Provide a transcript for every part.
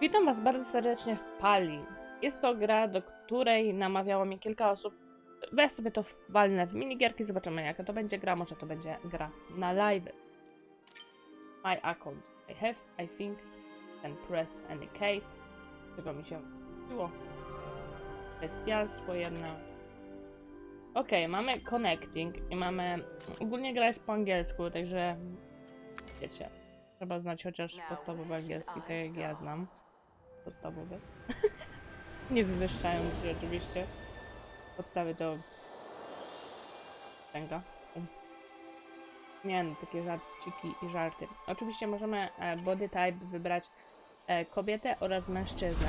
Witam Was bardzo serdecznie w Pali. Jest to gra, do której namawiało mnie kilka osób. Weź sobie to walnę w minigierki, zobaczymy jaka to będzie gra. Może to będzie gra na live. My account I have, I think, and press any key. Czego mi się wróciło. Bestialstwo jedno. Okej, mamy connecting i mamy... Ogólnie gra jest po angielsku, także wiecie, trzeba znać chociaż podstawowy angielski, tak jak ja znam. Podstawowy. Nie wywyższając oczywiście. Podstawy to... Tęga. Nie no, takie żarciki i żarty. Oczywiście możemy e, body type wybrać e, kobietę oraz mężczyznę.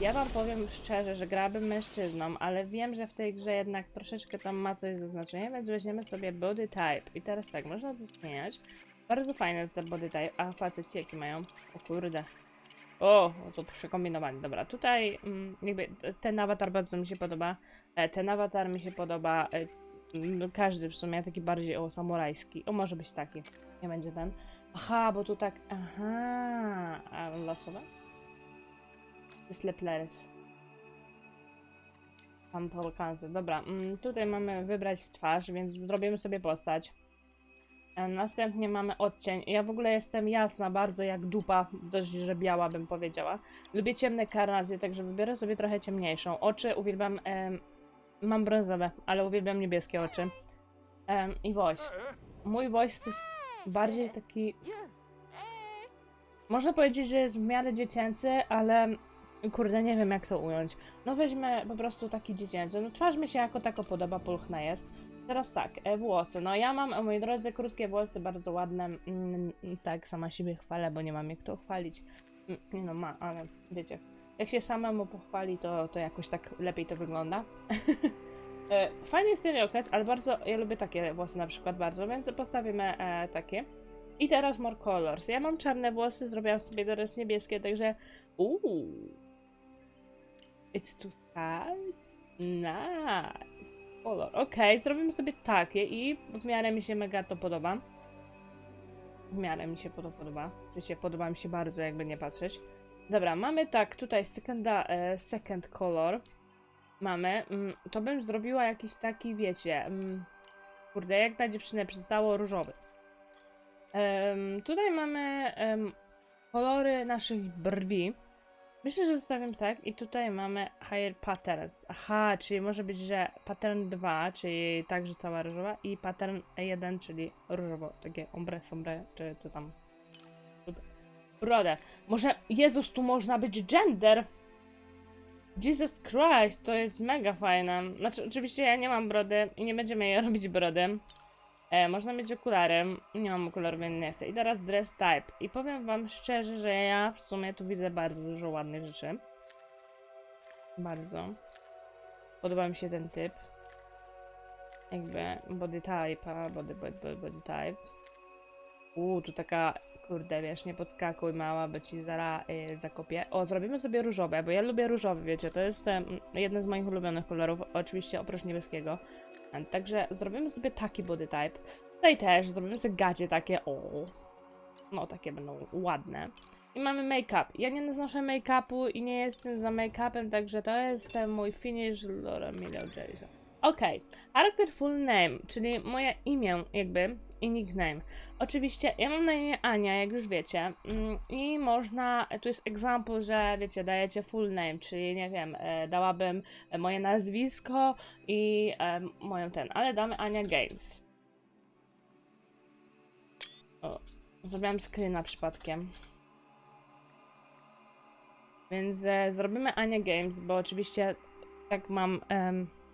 Ja wam powiem szczerze, że grałabym mężczyzną, ale wiem, że w tej grze jednak troszeczkę tam ma coś do znaczenia, więc weźmiemy sobie body type. I teraz tak, można to zmieniać. Bardzo fajne te body type. A faceci jaki mają? O kurde. O, no to przekombinowanie. Dobra, tutaj mm, jakby ten awatar bardzo mi się podoba. E, ten awatar mi się podoba. E, mm, każdy w sumie taki bardziej o samurajski. O, może być taki. Nie będzie ten. Aha, bo tu tak. Aha. A losowe? Jest Lepleres. Pantolkansy. Dobra, mm, tutaj mamy wybrać twarz, więc zrobimy sobie postać. E, Następnie mamy odcień. Ja w ogóle jestem jasna, bardzo jak dupa, dość, że biała bym powiedziała. Lubię ciemne karnacje, także wybiorę sobie trochę ciemniejszą. Oczy uwielbiam, em, mam brązowe, ale uwielbiam niebieskie oczy. Em, I voice. Mój voice to jest bardziej taki, można powiedzieć, że jest w miarę dziecięcy, ale kurde, nie wiem jak to ująć. No weźmy po prostu taki dziecięcy. No twarz mi się jako tako podoba, pulchna jest. Teraz tak, e, włosy. No ja mam, moi drodzy, krótkie włosy, bardzo ładne. Mm, tak, sama siebie chwalę, bo nie mam jak to chwalić. Mm, no, ma, ale wiecie. Jak się samemu pochwali, to, to jakoś tak lepiej to wygląda. E, Fajny jest ten okres, ale bardzo, ja lubię takie włosy na przykład bardzo, więc postawimy e, takie. I teraz more colors. Ja mam czarne włosy, zrobiłam sobie teraz niebieskie, także uuu. It's two sides. Nice. Kolor. Okej, zrobimy sobie takie i w miarę mi się mega to podoba. W miarę mi się to podoba. W sensie podoba mi się bardzo, jakby nie patrzeć. Dobra, mamy tak, tutaj e, second color. Mamy. Mm, to bym zrobiła jakiś taki, wiecie. Mm, kurde, jak na dziewczynę przystało różowy. Em, tutaj mamy em, kolory naszych brwi. Myślę, że zostawiam tak i tutaj mamy higher patterns. Aha, czyli może być, że pattern 2, czyli także cała różowa i pattern 1, czyli różowo, takie ombre, sombre, czy co tam. Brodę. Może, Jezus, tu można być gender! Jesus Christ, to jest mega fajne. Znaczy, oczywiście ja nie mam brody i nie będziemy jej robić brody. E, można mieć okulary. Nie mam okularów, więc nie chcę. I teraz dress type. I powiem wam szczerze, że ja w sumie tu widzę bardzo dużo ładnych rzeczy. Bardzo. Podoba mi się ten typ. Jakby body type, body, body, body, body type. Uuu, tu taka, kurde, wiesz, nie podskakuj mała, bo ci zara y, zakopię. O, zrobimy sobie różowe, bo ja lubię różowy, wiecie, to jest em, jeden z moich ulubionych kolorów, oczywiście oprócz niebieskiego. E, Także zrobimy sobie taki body type. Tutaj też zrobimy sobie gacie takie, o. No, takie będą ładne. I mamy make-up. Ja nie znoszę make-upu i nie jestem za make-upem, także to jest ten mój finish Laura Miller Jason. Okej, charakter full name, czyli moje imię jakby i nickname. Oczywiście ja mam na imię Ania, jak już wiecie. mm, I można, tu jest example, że wiecie, dajecie full name, czyli nie wiem, e, dałabym e, moje nazwisko i e, moją ten, ale damy Ania Games. O, zrobiłam screena przypadkiem. Więc e, zrobimy Ania Games, bo oczywiście tak mam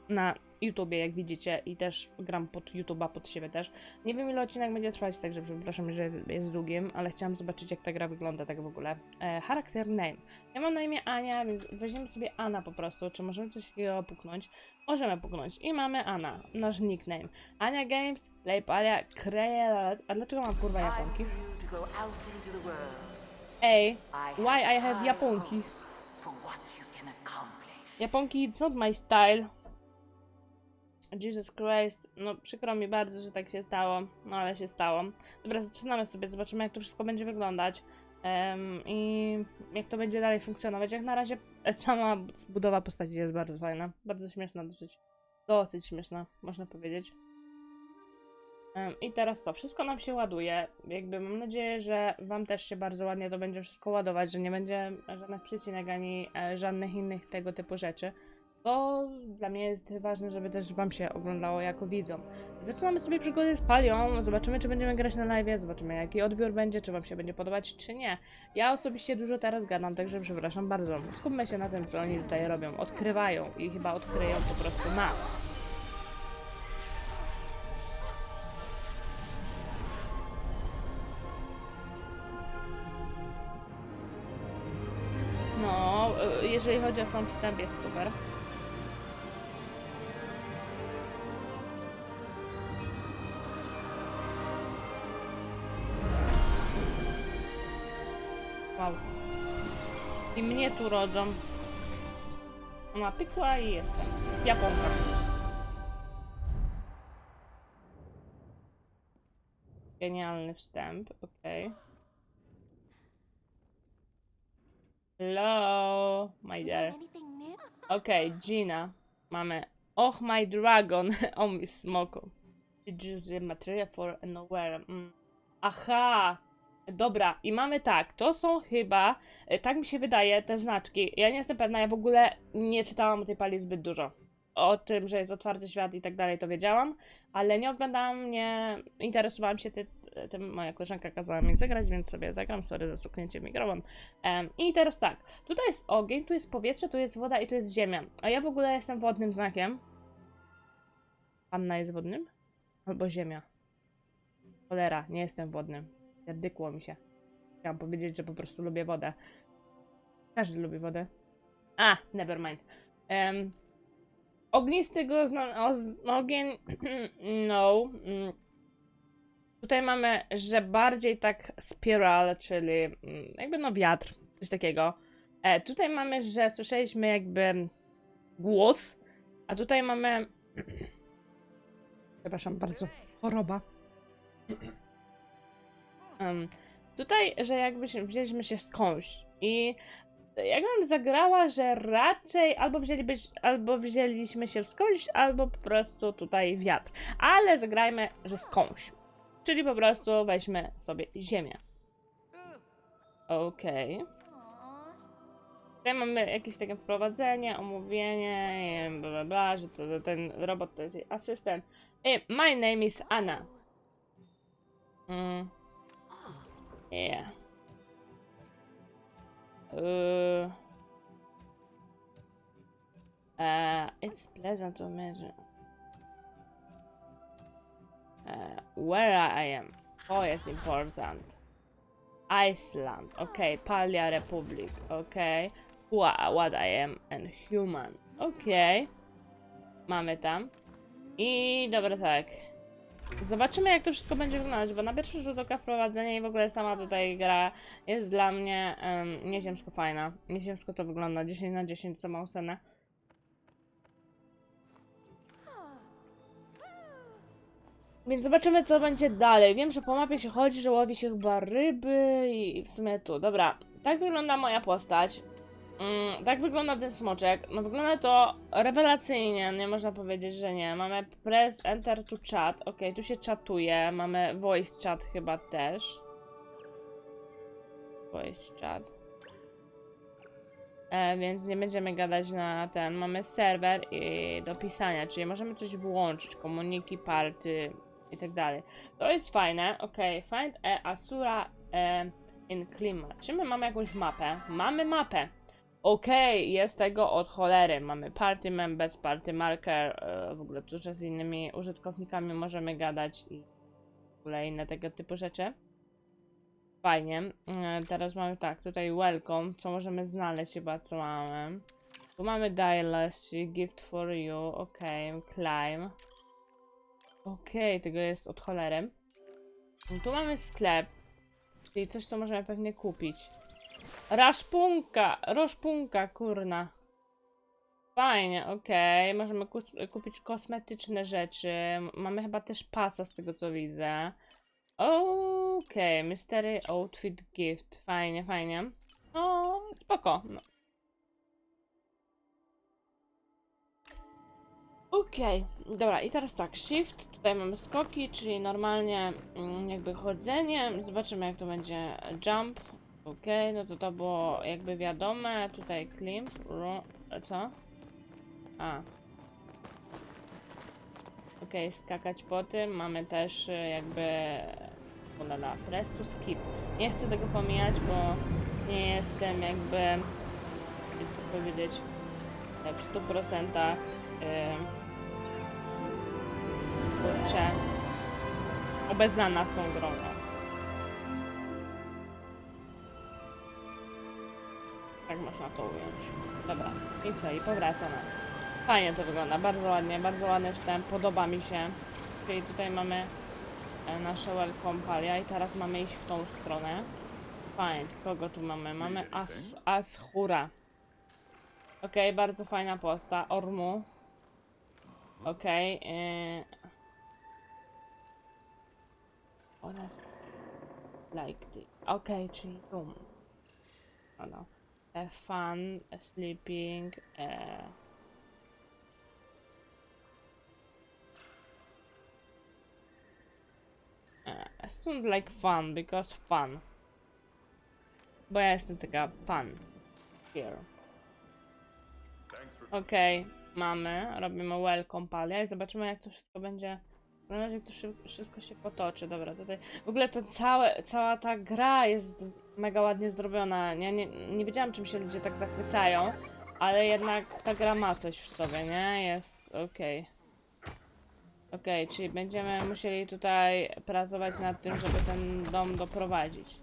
na YouTubie, jak widzicie, i też gram pod YouTube'a, pod siebie też. Nie wiem, ile odcinek będzie trwać, także przepraszam, że jest długim, ale chciałam zobaczyć, jak ta gra wygląda tak w ogóle. E, charakter name. Ja mam na imię Ania, więc weźmiemy sobie Ana po prostu. Czy możemy coś takiego puknąć? Możemy puknąć. I mamy Ana, nasz nickname. Ania Games, Leipalia, Kreja... A dlaczego mam kurwa Japonki? Ej, why I have Japonki? Japonki, it's not my style. Jesus Christ, no przykro mi bardzo, że tak się stało, no ale się stało. Dobra, zaczynamy sobie, zobaczymy jak to wszystko będzie wyglądać. Em, I jak to będzie dalej funkcjonować? Jak na razie sama budowa postaci jest bardzo fajna. Bardzo śmieszna, dosyć, dosyć śmieszna, można powiedzieć. Em, I teraz co? Wszystko nam się ładuje. Jakby mam nadzieję, że Wam też się bardzo ładnie to będzie wszystko ładować, że nie będzie żadnych przycinek ani e, żadnych innych tego typu rzeczy. Bo dla mnie jest ważne, żeby też Wam się oglądało jako widzom. Zaczynamy sobie przygodę z Palią, zobaczymy czy będziemy grać na live, zobaczymy jaki odbiór będzie, czy Wam się będzie podobać, czy nie. Ja osobiście dużo teraz gadam, także przepraszam bardzo. Skupmy się na tym, co oni tutaj robią. Odkrywają i chyba odkryją po prostu nas. No, y, jeżeli chodzi o sam wstęp, jest super. I mnie tu rodzą. Ona pykła i jestem. Japonka. Genialny wstęp, okej. Hello, my dear. Okej, Gina. Mamy Och my dragon. o mi smoko. Did you material for nowhere? Mm. Aha! Dobra, i mamy tak, to są chyba, e, tak mi się wydaje, te znaczki. Ja nie jestem pewna, ja w ogóle nie czytałam o tej pali zbyt dużo. O tym, że jest otwarty świat i tak dalej, to wiedziałam, ale nie oglądałam, nie interesowałam się ty, tym. Moja koleżanka kazała mi zagrać, więc sobie zagram. Sorry za stuknięcie w mikrofon. Em, I teraz tak, tutaj jest ogień, tu jest powietrze, tu jest woda i tu jest ziemia. A ja w ogóle jestem wodnym znakiem. Panna jest wodnym? Albo ziemia. Cholera, nie jestem wodnym. Jardykło mi się. Chciałam powiedzieć, że po prostu lubię wodę. Każdy lubi wodę. A, never mind. Um, ognisty go zna- ogień. no. Mm. Tutaj mamy, że bardziej tak spiral, czyli mm, jakby no wiatr, coś takiego. E, tutaj mamy, że słyszeliśmy jakby głos, a tutaj mamy. Przepraszam bardzo, choroba. Tutaj, że jakby się, wzięliśmy się skądś i jakbym zagrała, że raczej albo, wzięliby, albo wzięliśmy się skądś, albo po prostu tutaj wiatr. Ale zagrajmy, że skądś. Czyli po prostu weźmy sobie ziemię. Okej. Tutaj mamy jakieś takie wprowadzenie, omówienie, bla bla bla, że to, ten robot to jest jej asystent. I my name is Anna. Mm. Yeah. Uh, uh, it's pleasant to imagine. Uh, where I am. Oh, important. Iceland. Okay, Palia Republic. Okay. Wha- what I am and human. Okay. Mamy tam. I dobra, tak. Zobaczymy, jak to wszystko będzie wyglądać, bo na pierwszy rzut oka wprowadzenie i w ogóle sama tutaj gra jest dla mnie um, nieziemsko fajna. Nieziemsko to wygląda. 10 na 10 co ma ocenę. Więc zobaczymy, co będzie dalej. Wiem, że po mapie się chodzi, że łowi się chyba ryby i w sumie tu. Dobra, tak wygląda moja postać. Mm, tak wygląda ten smoczek. No wygląda to rewelacyjnie, nie można powiedzieć, że nie. Mamy press enter to chat. Ok, tu się czatuje. Mamy voice chat chyba też. Voice chat. E, więc nie będziemy gadać na ten. Mamy serwer i do pisania, czyli możemy coś włączyć, komuniki, party i tak dalej. To jest fajne. Ok, find a Asura e, in Klima. Czy my mamy jakąś mapę? Mamy mapę. Okej, jest tego od cholery. Mamy party members, party marker, e, w ogóle tu z innymi użytkownikami możemy gadać i inne tego typu rzeczy. Fajnie. E, Teraz mamy tak, tutaj welcome, co możemy znaleźć chyba, co mamy. Tu mamy dialess, czyli gift for you, okej, climb. Okej, tego jest od cholery. Tu mamy sklep, czyli coś, co możemy pewnie kupić. Raszpunka, roszpunka, kurna. Fajnie, okej. Możemy ku kupić kosmetyczne rzeczy. Mamy chyba też pasa z tego co widzę. Okej, Mystery Outfit Gift. Fajnie, fajnie. No, spoko. No. Okej, dobra, i teraz tak, shift, tutaj mamy skoki, czyli normalnie mm, jakby chodzenie, zobaczymy jak to będzie jump, okej, no to to było jakby wiadome, tutaj ro, co? A. Okej, skakać po tym, mamy też y, jakby, ulala, press to skip, nie chcę tego pomijać, bo nie jestem jakby, jak to powiedzieć, w 100% yy, kurczę, obeznana z tą grą. Można to ująć. Dobra, i co? I powraca nas. Fajnie to wygląda, bardzo ładnie, bardzo ładny wstęp, podoba mi się. Czyli tutaj mamy e, nasze welcome palia i teraz mamy iść w tą stronę. Fajnie, kogo tu mamy? Mamy As Ashura. Okej, bardzo fajna posta. Ormu. Okej. Okay, Ona jest like the... Okej, czyli room. Oh fun, sleeping. Uh, sound like fun because fun. Bo ja jestem taka fun. Here. Okej, mamy, robimy welcome palia i zobaczymy jak to wszystko będzie. Na razie jak to szy- wszystko się potoczy. Dobra, tutaj. W ogóle to całe, cała ta gra jest mega ładnie zrobiona. Nie, nie, nie wiedziałam czym się ludzie tak zachwycają, ale jednak ta gra ma coś w sobie, nie? Jest okej. Okej, czyli będziemy musieli tutaj pracować nad tym, żeby ten dom doprowadzić.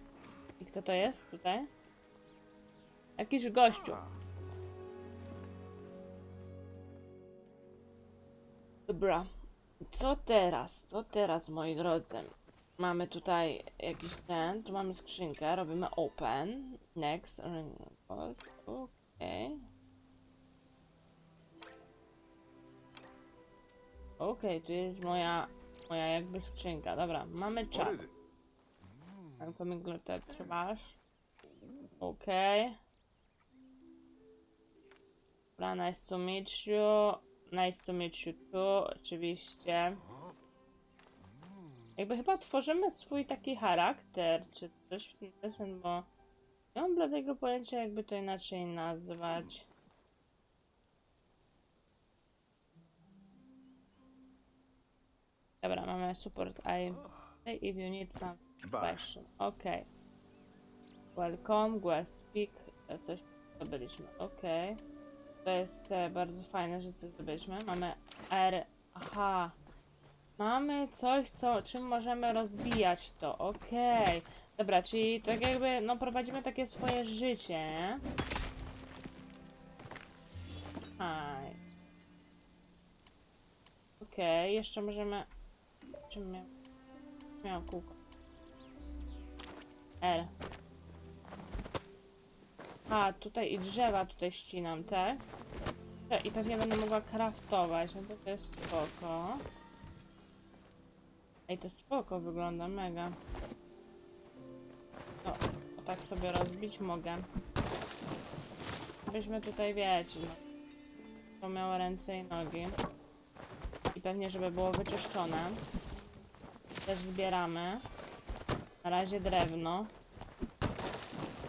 I kto to jest tutaj? Jakiś gościu. Dobra. Co teraz? Co teraz, moi drodzy? Mamy tutaj jakiś ten, tu mamy skrzynkę, robimy open. Next. Okej. Okej, tu jest moja, moja jakby skrzynka. Dobra, mamy is it? I'm coming gluten trash. Okay. Dobra, nice to meet you. Nice to meet you too, oczywiście. Jakby chyba tworzymy swój taki charakter, czy coś w ten desen, bo nie mam bladego pojęcia, jakby to inaczej nazwać. Dobra, mamy support I. If you need some question. Okay. Welcome, Quest Pick. Coś zdobyliśmy. Okej. To jest e, bardzo fajne, że coś zdobyliśmy. Mamy R. Mamy coś, co, czym możemy rozbijać to. Okej. Dobra, czyli tak jakby, no prowadzimy takie swoje życie. Okej, jeszcze możemy... Czym miał... Miał kółko. R. A, tutaj i drzewa tutaj ścinam, tak? I pewnie będę mogła craftować, no to to jest spoko. Ej, to spoko wygląda, mega. O, o tak sobie rozbić mogę. Byśmy tutaj, wiecie, no. To miało ręce i nogi. I pewnie, żeby było wyczyszczone. Też zbieramy. Na razie drewno.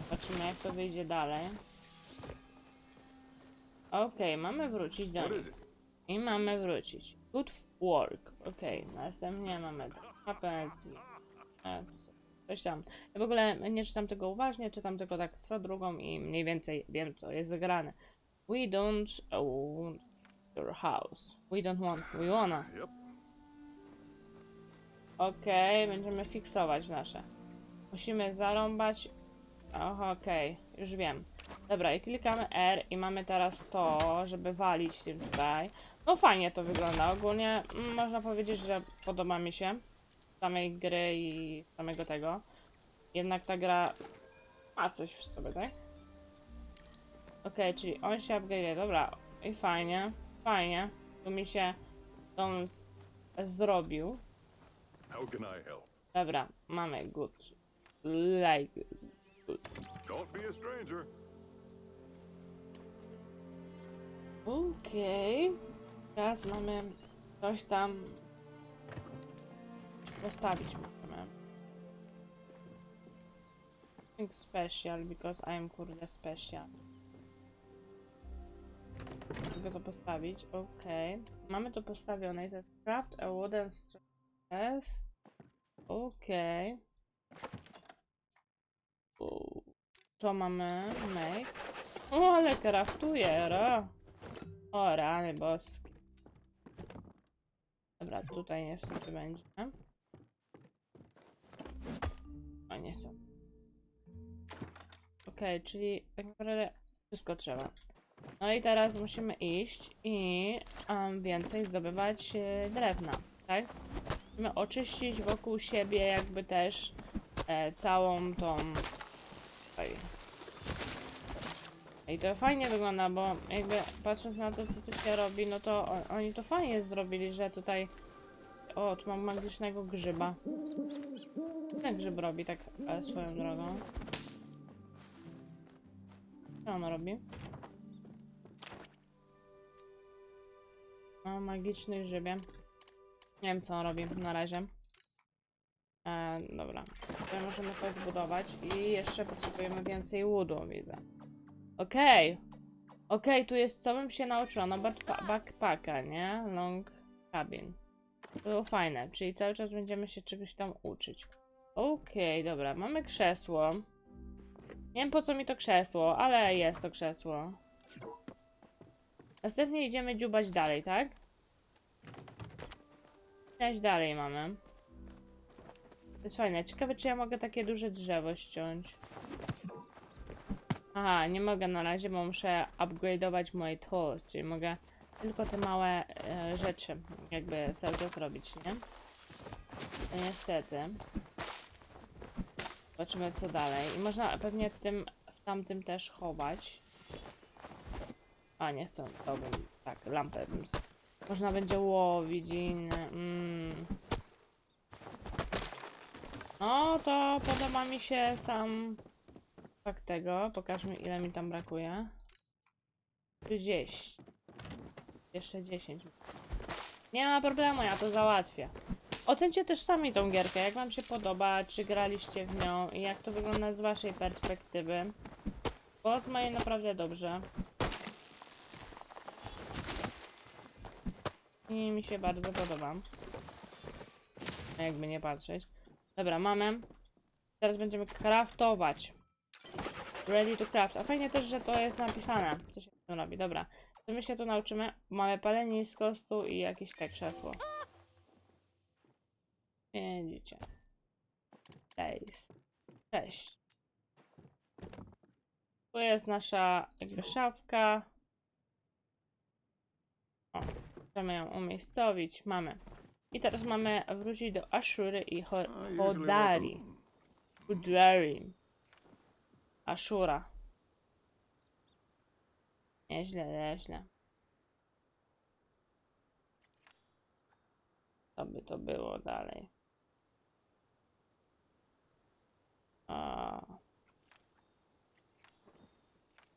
Zobaczymy jak to wyjdzie dalej. Okej, mamy wrócić do nich. I mamy wrócić. Good work. Okej, następnie mamy. E, Coś tam. Ja w ogóle nie czytam tego uważnie, czytam tylko tak co drugą i mniej więcej wiem co jest zagrane. We don't own your house. We don't want, we wanna. Okej, będziemy fiksować nasze. Musimy zarąbać. Aha, okej, już wiem. Dobra, i klikamy R i mamy teraz to, żeby walić tym tutaj. No fajnie to wygląda. Ogólnie można powiedzieć, że podoba mi się samej gry i samego tego. Jednak ta gra ma coś w sobie, tak? Okej, czyli on się upgrade'uje, dobra. I fajnie, fajnie. Tu mi się z- zrobił. How can I help? Dobra, mamy good. Like. Don't be a stranger. Okej. Teraz mamy coś tam postawić możemy. Think special because I am kurde special. Mogę to postawić, okej. Mamy to postawione i to jest craft a wooden stress. U, To mamy make. O, ale kraftuje, ra. O, rany boskie. Dobra, tutaj niestety będzie. O, nie chcę. Okej, czyli tak naprawdę wszystko trzeba. No i teraz musimy iść i um, więcej zdobywać e, drewna, tak? Musimy oczyścić wokół siebie jakby też e, całą tą... Oj. I to fajnie wygląda, bo jakby patrząc na to, co tu się robi, no to oni to fajnie zrobili, że tutaj... O, tu mam magicznego grzyba. Ten grzyb robi tak e, swoją drogą? Co on robi? O, magiczny grzybie. Nie wiem, co on robi na razie. E, dobra. Tutaj możemy to zbudować i jeszcze potrzebujemy więcej woodu, widzę. Okej. Okej, tu jest, co bym się nauczyła? No backpa- backpacka, nie? Long cabin. To było fajne, czyli cały czas będziemy się czegoś tam uczyć. Okej, dobra, mamy krzesło. Nie wiem po co mi to krzesło, ale jest to krzesło. Następnie idziemy dziubać dalej, tak? Iść dalej mamy. To jest fajne. Ciekawe, czy ja mogę takie duże drzewo ściąć. Aha, nie mogę na razie, bo muszę upgrade'ować moje tools, czyli mogę tylko te małe e, rzeczy jakby cały czas robić, nie? No niestety. Zobaczymy co dalej. I można pewnie w tym, w tamtym też chować. A, nie chcę, to bym, tak, lampę bym... Można będzie łowić inne, mm. No, to podoba mi się sam fakt tego. Pokażmy ile mi tam brakuje. 30. Jeszcze 10. Nie ma problemu, ja to załatwię. Ocencie też sami tą gierkę, jak wam się podoba, czy graliście w nią i jak to wygląda z waszej perspektywy. Bo z mojej naprawdę dobrze. I mi się bardzo podoba. Jakby nie patrzeć. Dobra, mamy. Teraz będziemy craftować. Ready to craft. A fajnie też, że to jest napisane. Co się z tym robi. Dobra. To my się tu nauczymy. Mamy palenisko, stół i jakieś te krzesło. Widzicie. Cześć. Cześć. Tu jest nasza jakby szafka. O, możemy ją umiejscowić. Mamy. I teraz mamy wrócić do Ashury i Hodari. Hodari. Ashura. Nieźle, nieźle. Co by to było dalej? A.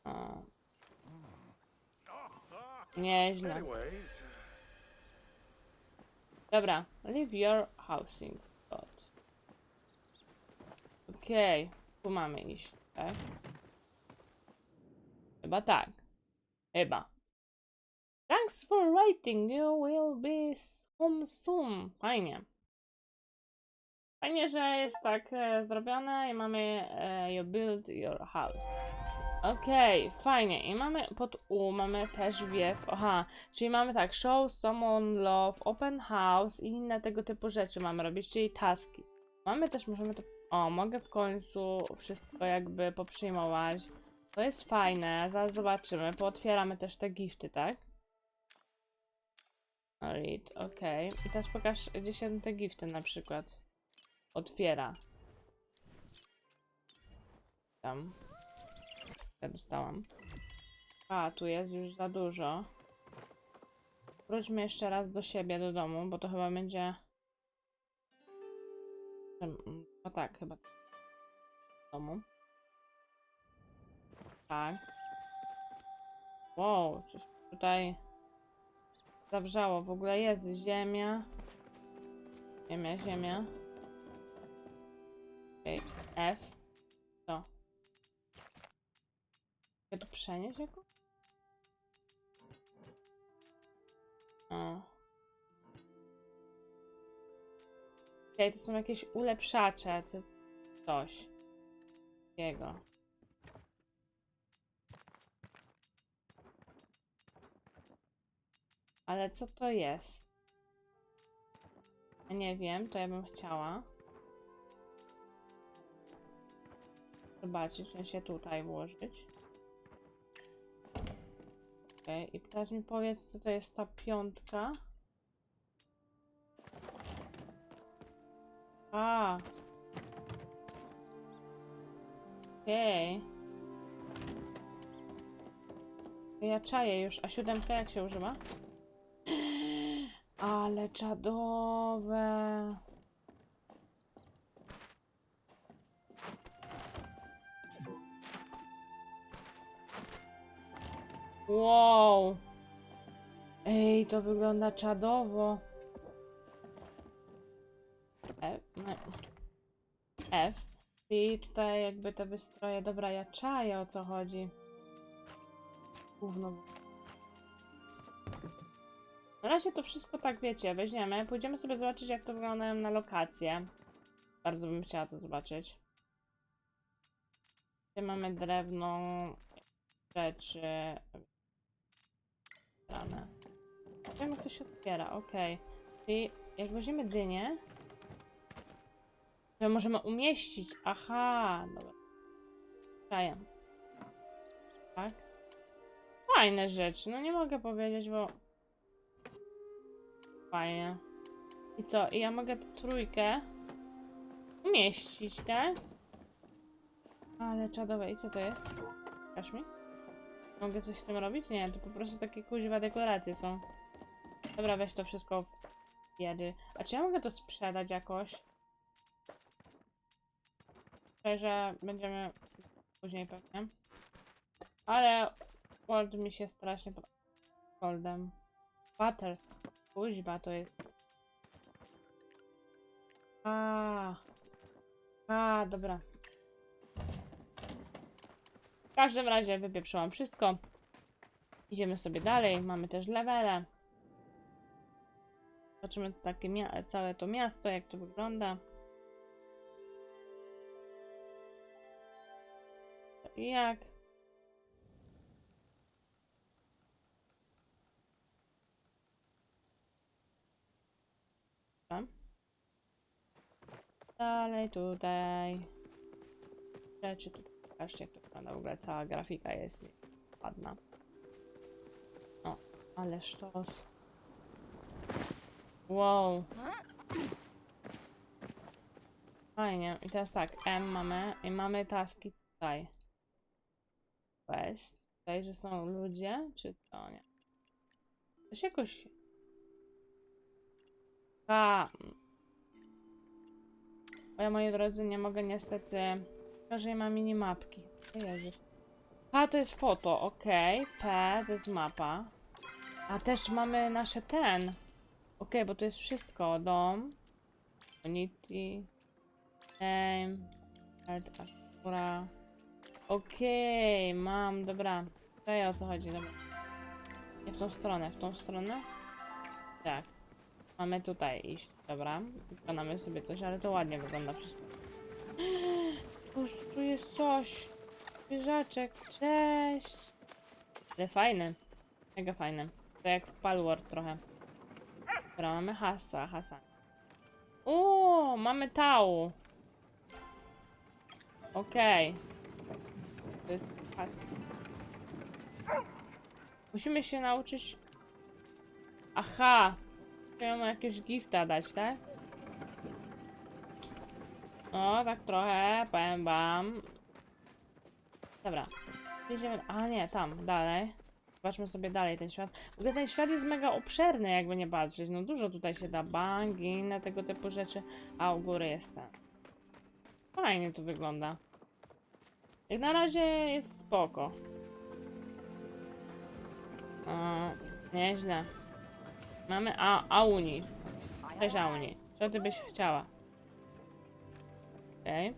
A. Nieźle. Dobra, leave your housing spot. Okej, tu mamy iść, tak? Chyba tak. Chyba. Thanks for writing, you will be soon soon. Fajnie. Fajnie, że jest tak e, zrobione i mamy e, you build your house. Okej, fajnie. I mamy pod U, mamy też wiew. Aha, czyli mamy tak, show someone love, open house i inne tego typu rzeczy mamy robić, czyli taski. Mamy też, możemy to... O, mogę w końcu wszystko jakby poprzyjmować. To jest fajne, zaraz zobaczymy. Pootwieramy też te gifty, tak? Read, okej. I teraz pokaż, gdzie się te gifty na przykład otwiera. Tam. Ja dostałam. A, tu jest już za dużo. Wróćmy jeszcze raz do siebie, do domu, bo to chyba będzie... No tak, chyba. W domu. Tak. Wow, coś tutaj zawrzało. W ogóle jest ziemia. Ziemia, ziemia. Okej, F. Co? Chcę tu przenieść jako? Okej, to są jakieś ulepszacze, czy coś. Jego. Ale co to jest? Ja nie wiem, to ja bym chciała. Zobaczyć, czy się tutaj włożyć. Okej, i teraz mi powiedz, co to jest ta piątka. A. Okej. Ja czaję już, a siódemka jak się używa? Ale czadowe. Wow. Ej, to wygląda czadowo. F, no. F. I tutaj jakby te wystroje. Dobra, ja czaję o co chodzi. Gówno. Na razie to wszystko tak wiecie, weźmiemy. Pójdziemy sobie zobaczyć jak to wygląda na lokację. Bardzo bym chciała to zobaczyć. Tutaj mamy drewno, rzeczy. Rane. Wiem jak to się otwiera, okej. Czyli jak weźmiemy dynię, to możemy umieścić. Aha, dobra. Czaję. Tak. Fajne rzeczy, no nie mogę powiedzieć, bo... Fajnie. I co? I ja mogę tę trójkę umieścić, tak? Ale czadowe. I co to jest? Pokaż mi. Mogę coś z tym robić? Nie, to po prostu takie kuźwa deklaracje są. Dobra, weź to wszystko w jedy. A czy ja mogę to sprzedać jakoś? Myślę, że będziemy później pewnie. Ale Gold mi się strasznie podoba. Goldem. Butter. Kuźba to jest. A. A, dobra. W każdym razie wypieprzyłam wszystko. Idziemy sobie dalej. Mamy też levele. Zobaczymy takie całe to miasto, jak to wygląda. Jak? Dalej tutaj. Rzeczy tu. Pokażcie jak to wygląda. W ogóle cała grafika jest ładna. O, ale sztos. Wow. Fajnie. I teraz tak, M mamy i mamy taski tutaj. Quest. Tutaj, że są ludzie, czy to nie? To się jakoś... A. Ja, moi drodzy, nie mogę niestety... Że nie ma minimapki. O Jezus. A, to jest foto, okej. P, to jest mapa. A też mamy nasze ten. Okej, bo to jest wszystko. Dom. Unity. Name. Art. Okej, mam, dobra. To ja o co chodzi, dobra. Nie w tą stronę, w tą stronę? Tak. Mamy tutaj iść, dobra. Wykonamy sobie coś, ale to ładnie wygląda wszystko. Tu jest coś. Zwierzaczek, cześć. Ale fajny. Mega fajny. To jak w Palworld trochę. Dobra, mamy hasa, hasa. O, mamy tału. Okej. To jest has. Musimy się nauczyć... Aha! Trzeba mu jakiegoś gifta dać, tak? O, tak trochę, powiem wam. Dobra. Jedziemy... A nie, tam, dalej. Zobaczmy sobie dalej ten świat. W ogóle ten świat jest mega obszerny, jakby nie patrzeć. No dużo tutaj się da. Bangi, inne tego typu rzeczy. A u góry jest ten. Fajnie to wygląda. Jak na razie jest spoko. O, nieźle. Mamy A Auni. Cześć Auni. Co ty byś chciała? Okej.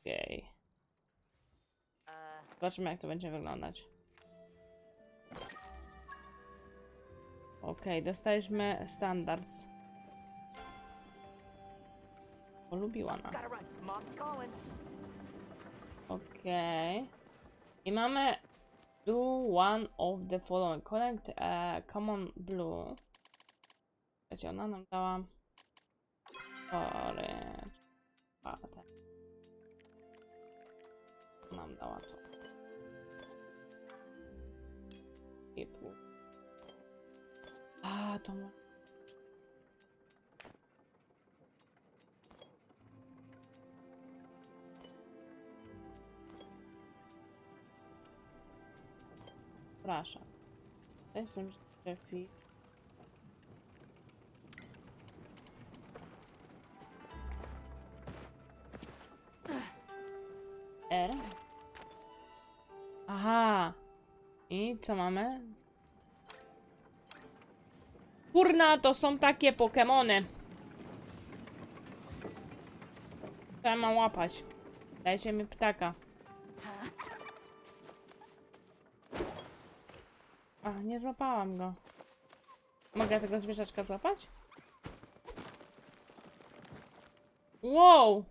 Okej. Zobaczymy jak to będzie wyglądać. Okej, dostaliśmy standards. Polubiła nas. Okej. I mamy do one of the following. Collect a common blue. Wiecie, ona nam dała storage. A, ten. Nam dała to. A, to ma... Przepraszam. To jestem szefi. R. Aha. I co mamy? Kurna, to są takie Pokemony. Ja mam łapać? Dajcie mi ptaka. A, nie złapałam go. Mogę tego zwierzaczka złapać? Wow!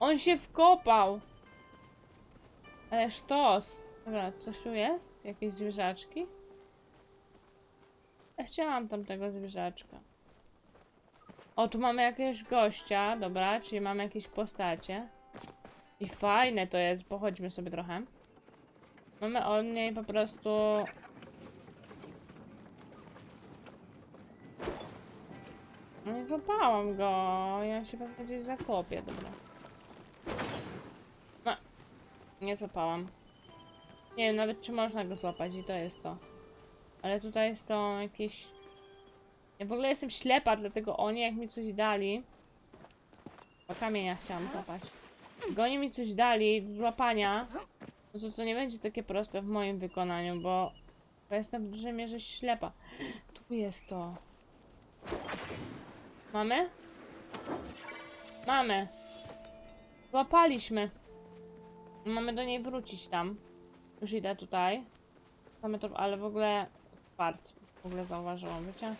On się wkopał! Ale sztos! Dobra, coś tu jest? Jakieś zwierzaczki? Chciałam tamtego zwierzaczka. O, tu mamy jakiegoś gościa, dobra, czyli mamy jakieś postacie. I fajne to jest, pochodźmy sobie trochę. Mamy od niej po prostu... No nie złapałam go. Ja się pewnie gdzieś zakopię, dobra. No. Nie złapałam. Nie wiem nawet czy można go złapać i to jest to. Ale tutaj są jakieś... Ja w ogóle jestem ślepa, dlatego oni jak mi coś dali... O kamienia chciałam złapać. Jak oni mi coś dali do złapania, no to to nie będzie takie proste w moim wykonaniu, bo bo jestem w dużej mierze ślepa. Tu jest to. Mamy? Mamy. Złapaliśmy. Mamy do niej wrócić tam. Już idę tutaj. Mamy to, ale w ogóle W ogóle zauważyłam, wiecie?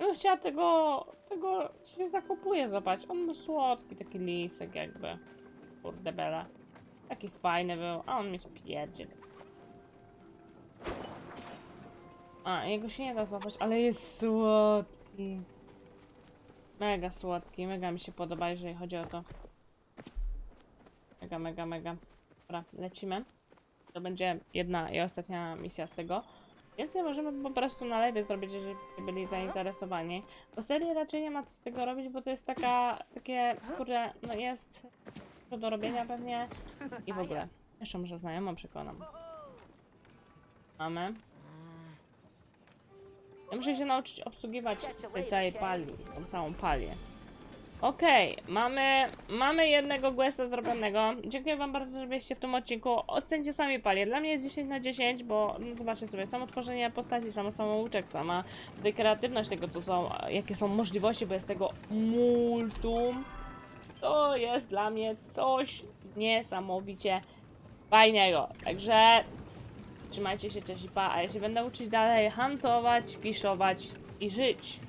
Ja chciała tego, tego się zakopuje, zobacz. On był słodki, taki lisek jakby. Kurde bela. Taki fajny był, a on mnie spierdziel. A, jego się nie da złapać, ale jest słodki. Mega słodki, mega mi się podoba, jeżeli chodzi o to. Mega, mega, mega. Dobra, lecimy. To będzie jedna i ostatnia misja z tego. Więcej możemy po prostu na lewie zrobić, jeżeli byście byli zainteresowani. Bo serii raczej nie ma co z tego robić, bo to jest taka, takie, kurde, no jest to do robienia pewnie i w ogóle. Jeszcze może znajomą przekonam. Mamy. Ja muszę się nauczyć obsługiwać tej całej pali, tą całą palię. Okej, mamy, mamy jednego questa zrobionego. Dziękuję wam bardzo, że byliście w tym odcinku. Ocencie sami palię. Dla mnie jest 10 na 10, bo no, zobaczcie sobie, samo tworzenie postaci, samo samouczek, sama tutaj kreatywność tego, co są, jakie są możliwości, bo jest tego multum. To jest dla mnie coś niesamowicie fajnego. Także trzymajcie się, cześć i pa. A ja się będę uczyć dalej huntować, fiszować i żyć.